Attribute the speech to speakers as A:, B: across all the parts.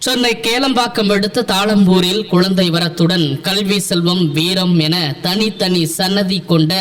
A: சென்னை கேளம்பாக்கம் அடுத்த தாளம்பூரில் குழந்தை வரத்துடன் கல்வி செல்வம் வீரம் என தனித்தனி சன்னதி கொண்ட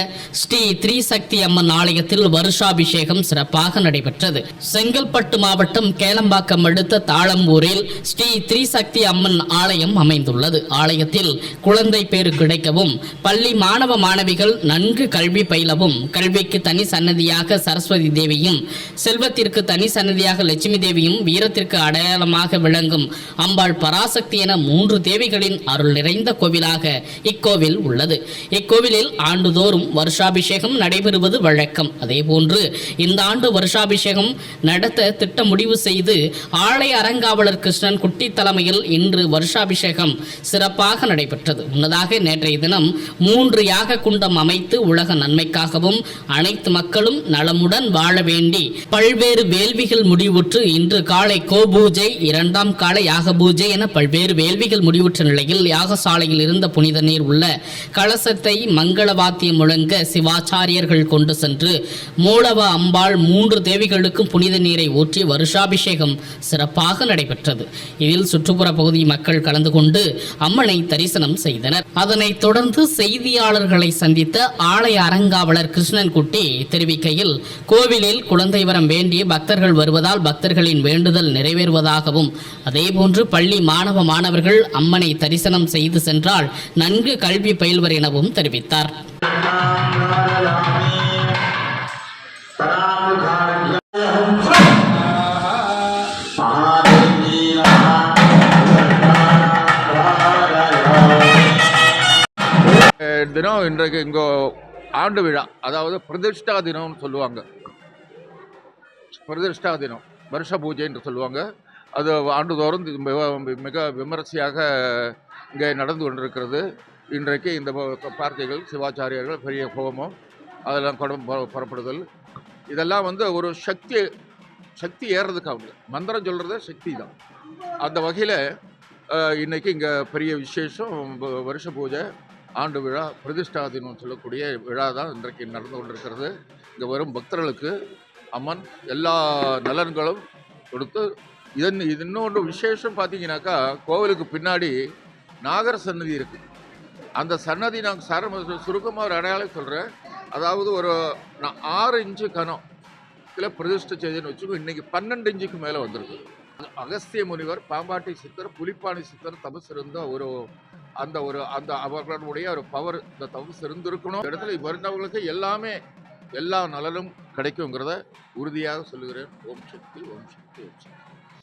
A: ஸ்ரீ திரிசக்தி அம்மன் ஆலயத்தில் வருஷாபிஷேகம் சிறப்பாக நடைபெற்றது. செங்கல்பட்டு மாவட்டம் கேளம்பாக்கம் அடுத்த தாளம்பூரில் ஸ்ரீ திரிசக்தி அம்மன் ஆலயம் அமைந்துள்ளது. ஆலயத்தில் குழந்தை பேறு கிடைக்கவும் பள்ளி மாணவ மாணவிகள் நன்கு கல்வி பயிலவும் கல்விக்கு தனி சன்னதியாக சரஸ்வதி தேவியும் செல்வத்திற்கு தனி சன்னதியாக லட்சுமி தேவியும் வீரத்திற்கு அடையாளமாக விளங்கும் அம்பாள் பராசக்தி என மூன்று தேவிகளின் அருள் நிறைந்த கோவிலாக இக்கோவில் உள்ளது. இக்கோவிலில் ஆண்டுதோறும் வருஷாபிஷேகம் நடைபெறுவது வழக்கம். அதேபோன்று இந்த ஆண்டு வருஷாபிஷேகம் நடத்த திட்ட முடிவு செய்து ஆலய அரங்காவலர் கிருஷ்ணன் குட்டி தலைமையில் இன்று வருஷாபிஷேகம் சிறப்பாக நடைபெற்றது. முன்னதாக நேற்றைய தினம் மூன்று யாக குண்டம் அமைத்து உலக நன்மைக்காகவும் அனைத்து மக்களும் நலமுடன் வாழ வேண்டி பல்வேறு வேள்விகள் முடிவுற்று இன்று காலை கோபூஜை இரண்டாம் கால யாக பூஜை என பல்வேறு வேள்விகள் முடிவுற்ற நிலையில் யாகசாலையில் இருந்த புனித நீர் உள்ள கலசத்தை மங்கள வாத்தியம் முழங்க சிவாச்சாரியர்கள் கொண்டு சென்று மூலவ அம்பாள் மூன்று தேவிகளுக்கும் புனித நீரை ஊற்றி வருஷாபிஷேகம் சிறப்பாக நடைபெற்றது. இதில் சுற்றுப்புற பகுதி மக்கள் கலந்து கொண்டு அம்மனை தரிசனம் செய்தனர். அதனைத் தொடர்ந்து செய்தியாளர்களை சந்தித்த ஆலய அரங்காவலர் கிருஷ்ணன் குட்டி தெரிவிக்கையில் கோவிலில் குழந்தை வரம் வேண்டிய பக்தர்கள் வருவதால் பக்தர்களின் வேண்டுதல் நிறைவேறுவதாகவும் அதே அதேபோன்று பள்ளி மாணவ மாணவர்கள் அம்மனை தரிசனம் செய்து சென்றால் நன்கு கல்வி பயில்வர் எனவும் தெரிவித்தார்.
B: தினம் இன்றைக்கு இங்கே ஆண்டு விழா அதாவது பிரதிஷ்டா தினம்னு சொல்லுவாங்க. பிரதிஷ்டா தினம் வருஷ பூஜை என்று சொல்லுவாங்க. அது ஆண்டுதோறும் மிக- விமரிசையாக இங்கே நடந்து கொண்டிருக்கிறது. இன்றைக்கு இந்த ப- சிவாச்சாரியர்கள் பெரிய ஹோமம் அதெல்லாம் குடம் புறப்படுதல். இதெல்லாம் வந்து ஒரு சக்தி சக்தி ஏறுறதுக்காக மந்திரம் சொல்கிறது சக்தி தான். அந்த வகையில் இன்றைக்கி இங்கே பெரிய விசேஷம் வருஷ பூஜை ஆண்டு விழா பிரதிஷ்டா தினம் சொல்லக்கூடிய விழா தான் இன்றைக்கு நடந்து கொண்டிருக்கிறது. இங்கே வரும் பக்தர்களுக்கு அம்மன் எல்லா நலன்களும் கொடுத்து இதன் இது இன்னொன்று விசேஷம் பார்த்தீங்கன்னாக்கா கோவிலுக்கு பின்னாடி நாகர சன்னதி இருக்குது அந்த சன்னதி நான் சர சுருக்கமாக ஒரு அடையாளம் சொல்கிறேன் அதாவது ஒரு நான் ஆறு இன்ச்சு கனம் இதில் பிரதிஷ்டை செய்துன்னு வச்சுக்கோ இன்றைக்கி பன்னெண்டு இன்ச்சுக்கு மேலே வந்திருக்கு. அகஸ்திய முனிவர் பாம்பாட்டி சித்தர் புலிப்பாணி சித்தர் தபஸ் இருந்த ஒரு அந்த ஒரு அந்த அவர்களுடைய ஒரு பவர் இந்த தபஸ் இருந்திருக்கணும் இடத்துல வருந்தவங்களுக்கு எல்லாமே எல்லா நலனும் கிடைக்குங்கிறத உறுதியாக சொல்லுகிறேன். ஓம் சக்தி ஓம் சக்தி ஓம் சக்தி.